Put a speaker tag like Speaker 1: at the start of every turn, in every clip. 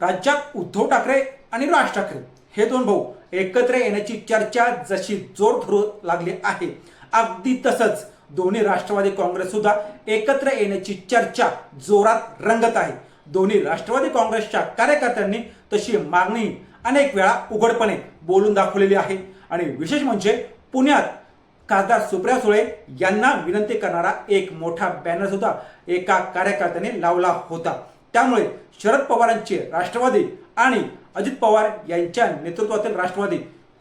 Speaker 1: राज्यात उद्धव ठाकरे आणि राज ठाकरे हे दोन भाऊ एकत्र येण्याची चर्चा जशी जोर धरू लागली आहे. अगदी तसंच दोन्ही राष्ट्रवादी काँग्रेस सुद्धा एकत्र येण्याची चर्चा जोरात रंगत आहे. दोन्ही राष्ट्रवादी काँग्रेसच्या कार्यकर्त्यांनी तशी मागणी अनेक वेळा उघडपणे बोलून दाखवलेली आहे. आणि विशेष म्हणजे पुण्यात खासदार सुप्रिया सुळे यांना विनंती करणारा एक मोठा बॅनर सुद्धा एका कार्यकर्त्याने लावला होता. त्यामुळे शरद पवारांचे राष्ट्रवादी आणि अजित पवार यांच्या नेतृत्वातील राष्ट्रवादी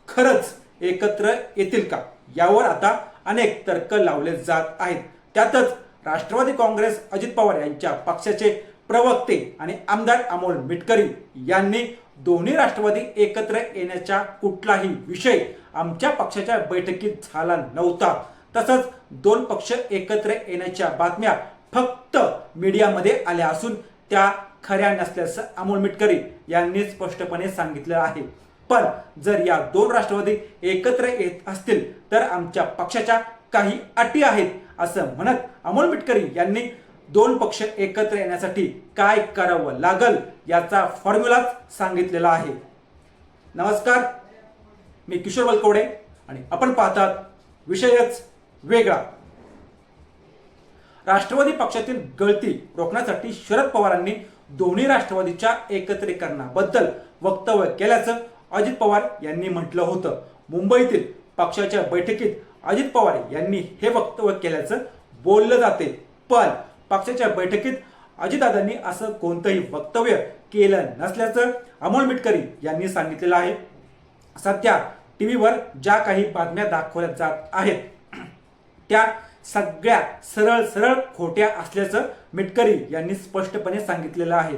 Speaker 1: खरंच एकत्र येतील का? यावर आता अनेक तर्क लावले जात आहेत. त्यातच राष्ट्रवादी काँग्रेस अजित पवार यांच्या पक्षाचे प्रवक्ते आणि आमदार अमोल मिटकरी यांनी दोन्ही राष्ट्रवादी एकत्र येण्याचा कुठलाही विषय आमच्या पक्षाच्या बैठकीत झाला नव्हता. तसंच दोन पक्ष एकत्र येण्याच्या बातम्या फक्त मीडियामध्ये आल्या असून त्या खऱ्या नसल्याचं अमोल मिटकरी यांनी स्पष्टपणे सांगितलं आहे. पण जर या दोन राष्ट्रवादी एकत्र येत असतील तर आमच्या पक्षाच्या काही अटी आहेत असं म्हणत अमोल मिटकरी यांनी दोन पक्ष एकत्र येण्यासाठी काय करावं लागल याचा फॉर्म्युलाच सांगितलेला आहे. नमस्कार मी किशोर बलकवडे आणि आपण पाहतात विषयच वेगळा. राष्ट्रवादी पक्षातील गळती रोखण्यासाठी शरद पवारांनी दोन्ही राष्ट्रवादीच्या एकत्रीकरणाबद्दल वक्तव्य केल्याचं अजित पवार यांनी म्हटलं होतं. मुंबईतील पक्षाच्या बैठकीत अजित पवार यांनी हे वक्तव्य केल्याचं बोललं जाते. पण पक्षाच्या बैठकीत अजितदादांनी असं कोणतंही वक्तव्य केलं नसल्याचं अमोल मिटकरी यांनी सांगितलेलं आहे. सध्या टी व्हीवर ज्या काही बातम्या दाखवल्या जात आहेत त्या सगळ्या सरळ सरळ खोट्या असल्याचं मिटकरी यांनी स्पष्टपणे सांगितलेलं आहे.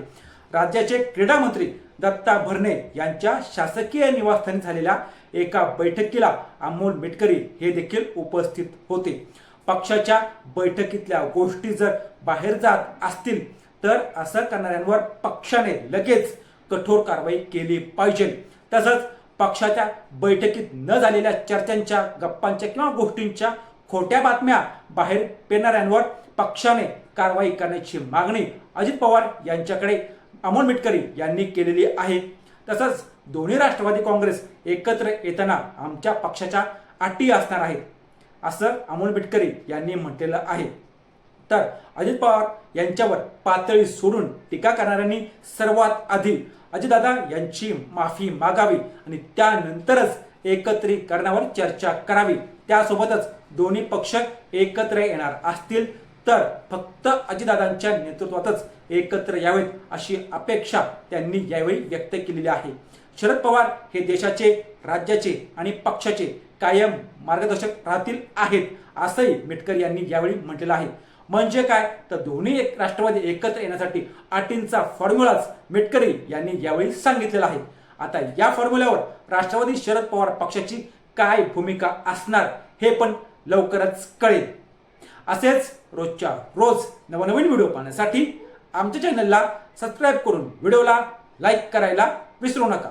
Speaker 1: राज्याचे क्रीडा मंत्री दत्ता भरणे यांच्या शासकीय निवासस्थानी झालेल्या एका बैठकीला अमोल मिटकरी हे देखील उपस्थित होते. पक्षाच्या बैठकीतल्या गोष्टी जर बाहेर जात असतील तर असं करणाऱ्यांवर पक्षाने लगेच कठोर कारवाई केली पाहिजे. तसंच पक्षाच्या बैठकीत न झालेल्या चर्चांच्या गप्पांच्या किंवा गोष्टींच्या खोट्या बातम्या बाहेर पेरणाऱ्यांवर पक्षाने कारवाई करण्याची मागणी अजित पवार यांच्याकडे अमोल मिटकरी यांनी केलेली आहे. तसंच दोन्ही राष्ट्रवादी काँग्रेस एकत्र येताना आमच्या पक्षाच्या अटी असणार आहेत असं अमोल मिटकरी यांनी म्हटलेलं आहे. तर अजित पवार यांच्यावर पातळी सोडून टीका करणाऱ्यांनी सर्वात आधी अजितदादा यांची माफी मागावी आणि त्यानंतरच एकत्रीकरणावर चर्चा करावी. त्यासोबतच दोन्ही पक्ष एकत्र येणार असतील तर फक्त अजितदादांच्या नेतृत्वातच एकत्र यावेत अशी अपेक्षा त्यांनी यावेळी व्यक्त केलेली आहे. शरद पवार हे देशाचे राज्याचे आणि पक्षाचे कायम मार्गदर्शक राहतील आहेत असंही मिटकर यांनी यावेळी म्हटलेलं आहे. म्हणजे काय? तर दोन्ही एक राष्ट्रवादी एकत्र येण्यासाठी अटींचा फॉर्म्युलाच मिटकरी यांनी यावेळी सांगितलेला आहे. आता या फॉर्म्युल्यावर राष्ट्रवादी शरद पवार पक्षाची काय भूमिका असणार हे पण लवकरच कळेल. असेच रोजच्या रोज नवनवीन व्हिडिओ पाहण्यासाठी आमच्या चॅनलला सबस्क्राईब करून व्हिडिओला लाईक करायला विसरू नका.